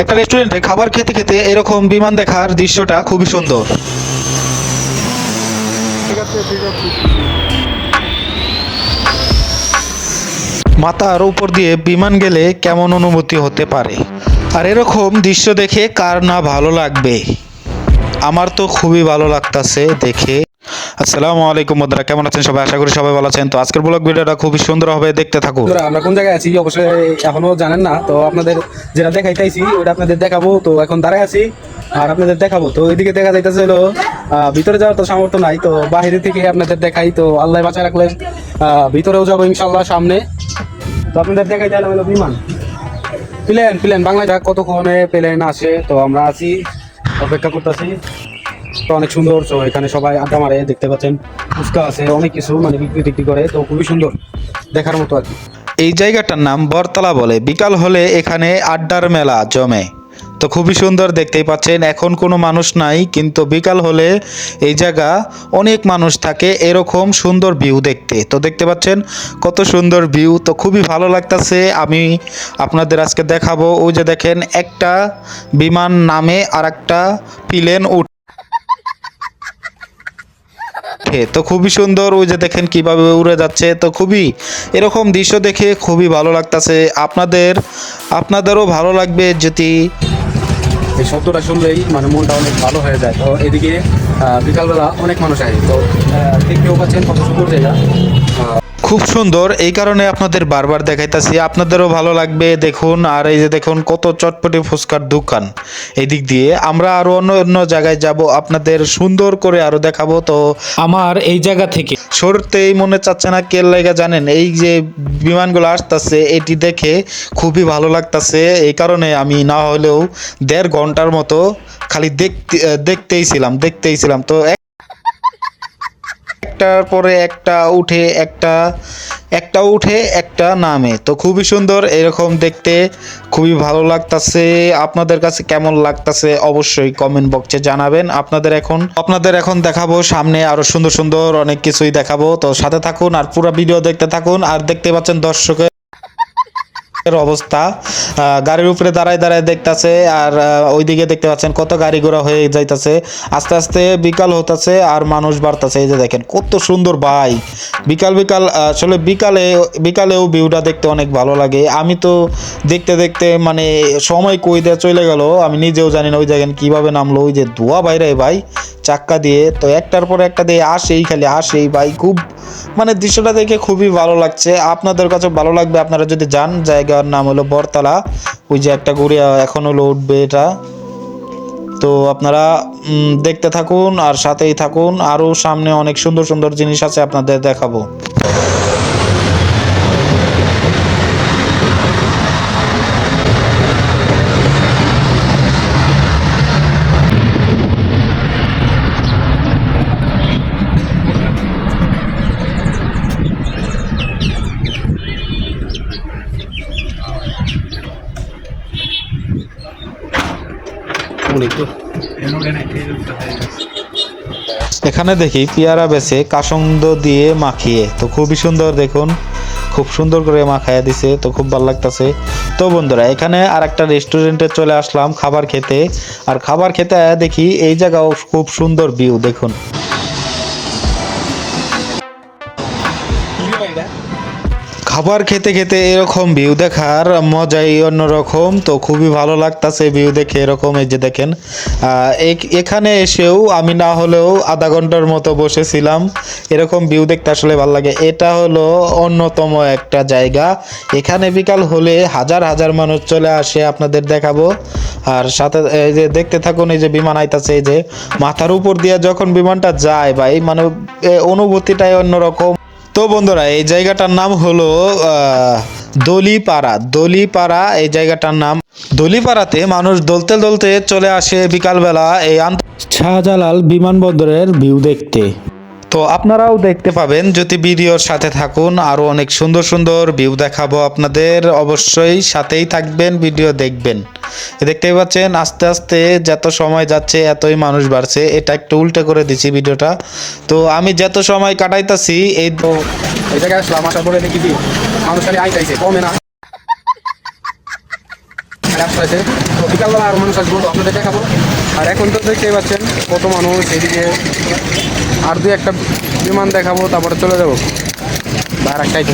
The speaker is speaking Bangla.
একটা রেস্টুরেন্টে খাবার খেতে খেতে এরকম বিমান দেখার দৃশ্যটা খুবই সুন্দর। মাথার উপর দিয়ে বিমান গেলে কেমন অনুভূতি হতে পারে? আর এরকম দৃশ্য দেখে কার না ভালো লাগবে? আমার তো খুবই ভালো লাগতাছে দেখে। আসসালামু আলাইকুম বন্ধুরা কেমন আছেন সবাই? আশা করি সবাই ভালো আছেন। তো আজকের ব্লগ ভিডিওটা খুবই সুন্দর হবে দেখতে থাকুন। আমরা কোন জায়গায় আছি? অবশ্যই এখনও জানেন না। তো আপনাদের যেটা দেখাইতেছি ওটা আপনাদের দেখাবো। তো এখন দাঁড়ায় আছি আর আপনাদের দেখাবো। তো এদিকে দেখা যাইতেছে হলো ভিতরে যাওয়ার তো সামর্থ্য নাই। তো বাইরে থেকে আপনাদের দেখাই। তো আল্লাহ বাঁচা রাখলে আহ, ভিতরেও যাব ইনশাল্লাহ সামনে। তো আপনাদের দেখাই দিলাম হলো বিমান। প্লেন প্লেন বাংলায় কতক্ষণে প্লেন আসে তো আমরা আছি অপেক্ষা করতেছি। অনেক সুন্দর। তো এখানে সবাই আড্ডা মারে, দেখতে পাচ্ছেন। ফুচকা আছে, অনেক কিছু মানে বিক্রি টিক্রি করে। তো খুবই সুন্দর, দেখার মতো আর কি। এই জায়গাটার নাম বরতলা বলে। বিকাল হলে এখানে আড্ডার মেলা জমে। তো খুবই সুন্দর দেখতেই পাচ্ছেন। এখন কোনো মানুষ নাই, কিন্তু বিকাল হলে এই জায়গা অনেক মানুষ থাকে, এরকম সুন্দর ভিউ দেখতে। তো দেখতে পাচ্ছেন, কত সুন্দর ভিউ। তো খুবই ভালো লাগতাছে। আমি আপনাদের আজকে দেখাবো। ওই যে দেখেন, একটা বিমান নামে আর একটা প্লেন উঠ ওঠে। তো খুবই সুন্দর ওই যে দেখেন কীভাবে উড়ে যাচ্ছে, তো খুবই এরকম দৃশ্য দেখে খুবই ভালো লাগতেছে আপনাদের, আপনাদেরও ভালো লাগবে যদি এই শব্দটা শুনলেই মানে মনটা অনেক ভালো হয়ে যায় তো এদিকে বিকালবেলা অনেক মানুষ আসে তো ঠিক দেখতেও পাচ্ছেন কত সুন্দর জায়গা খুব সুন্দর। এই কারণে আপনাদের বারবার দেখাইতাছি। আপনাদেরও ভালো লাগবে দেখুন। আর এই যে দেখুন কত চটপটি ফুচকার দোকান। এই দিক দিয়ে আমরা আরও অন্য অন্য জায়গায় যাব আপনাদের সুন্দর করে আরও দেখাবো। তো আমার এই জায়গা থেকে। সরতেই মনে চাচ্ছে না কে লেগে জানেন এই যে বিমানগুলো আসতেছে এটি দেখে খুবই ভালো লাগতাছে। এই কারণে আমি না হলেও দেড় ঘণ্টার মতো খালি দেখতে দেখতেই ছিলাম দেখতেই ছিলাম। তো একটার পরে একটা উঠে, একটা একটা উঠে, একটা নামে। তো খুবই সুন্দর, এরকম দেখতে খুবই ভালো লাগতাছে। আপনাদের কাছে কেমন লাগতাছে অবশ্যই কমেন্ট বক্সে জানাবেন। আপনাদের এখন আপনাদের এখন দেখাবো, সামনে আরও সুন্দর সুন্দর অনেক কিছুই দেখাবো। তো সাথে থাকুন আর পুরো ভিডিও দেখতে থাকুন। আর দেখতে পাচ্ছেন দর্শকের এর অবস্থা। গাড়ির উপরে দাঁড়ায় দাঁড়ায় দেখতাছে আর ওইদিকে দেখতে পাচ্ছেন কত গাড়ি ঘোড়া হয়ে যাইতাছে। আস্তে আস্তে বিকাল হতাছে আর মানুষ বাড়তাছে। এই যে দেখেন কত সুন্দর ভাই বিকাল বিকাল আসলে বিকালে, বিকালেও ভিউটা দেখতে অনেক ভালো লাগে। আমি তো দেখতে দেখতে মানে সময় কই দিয়ে চলে গেল, আমি নিজেও জানি না ওই দেখেন কীভাবে নামলো। ওই যে ধোয়া বাইরে ভাই, চাক্কা দিয়ে। তো একটার পর একটা দিয়ে আসেই খালি, আসেই ভাই, খুব মানে দৃশ্যটা দেখে খুবই ভালো লাগছে। আপনাদের কাছে ভালো লাগবে। আপনারা যদি যান, জায়গার নাম হলো বরতলা। ওই যে একটা গড়িয়া এখন হলো উঠবে এটা। তো আপনারা দেখতে থাকুন আর সাথেই থাকুন। আরও সামনে অনেক সুন্দর সুন্দর জিনিস আছে আপনাদের দেখাবো। এখানে দেখি পেয়ারা বেছে কাসন্দ দিয়ে মাখিয়ে। তো খুবই সুন্দর দেখুন, খুব সুন্দর করে মাখাইয়া দিছে, তো খুব ভালো লাগতেছে। তো বন্ধুরা, এখানে আর একটা রেস্টুরেন্টে চলে আসলাম খাবার খেতে। আর খাবার খেতে দেখি এই জায়গাও খুব সুন্দর ভিউ দেখুন। খাবার খেতে খেতে এরকম ভিউ দেখার মজাই অন্যরকম। তো খুবই ভালো লাগতাছে ভিউ দেখে এরকম এই যে দেখেন। এখানে এসেও আমি না হলেও আধা ঘণ্টার মতো বসেছিলাম। এরকম ভিউ দেখতে আসলে ভালো লাগে। এটা হলো অন্যতম একটা জায়গা। এখানে বিকাল হলে হাজার হাজার মানুষ চলে আসে, আপনাদের দেখাবো। আর সাথে, এই যে দেখতে থাকুন, এই যে বিমান আইতাছে, এই যে মাথার উপর দিয়ে যখন বিমানটা যায় ভাই মানে অনুভূতিটাই অন্যরকম। তো বন্ধুরা, এই জায়গাটার নাম হলো দলিপাড়া। দলিপাড়া, এই জায়গাটার নাম। দলিপাড়াতে মানুষ দলতে দলতে চলে আসে বিকালবেলা এই শাহজালাল বিমানবন্দরের ভিউ দেখতে। তো আপনারাও দেখতে পাবেন, যদি ভিডিওর সাথে থাকুন, আরও অনেক সুন্দর সুন্দর ভিউ দেখাবো আপনাদের। অবশ্যই সাথেই থাকবেন, ভিডিও দেখবেন। দেখতেই পাচ্ছেন, আস্তে আস্তে যত সময় যাচ্ছে, এতই মানুষ বাড়ছে। এটা একটু উল্টে করে দিছি ভিডিওটা। তো আমি যত সময় কাটাইতাছি, এই তো এই আসলাম দেখি মানুষ খালি কমে না। বিকালবেলা আর মানুষ আসব আপনাদের দেখাবো। আর এখন তো দেখতেই পাচ্ছেন, কত মানুষ এদিকে আর দুই একটা বিমান দেখাবো তারপরে চলে যাব। আর একটাই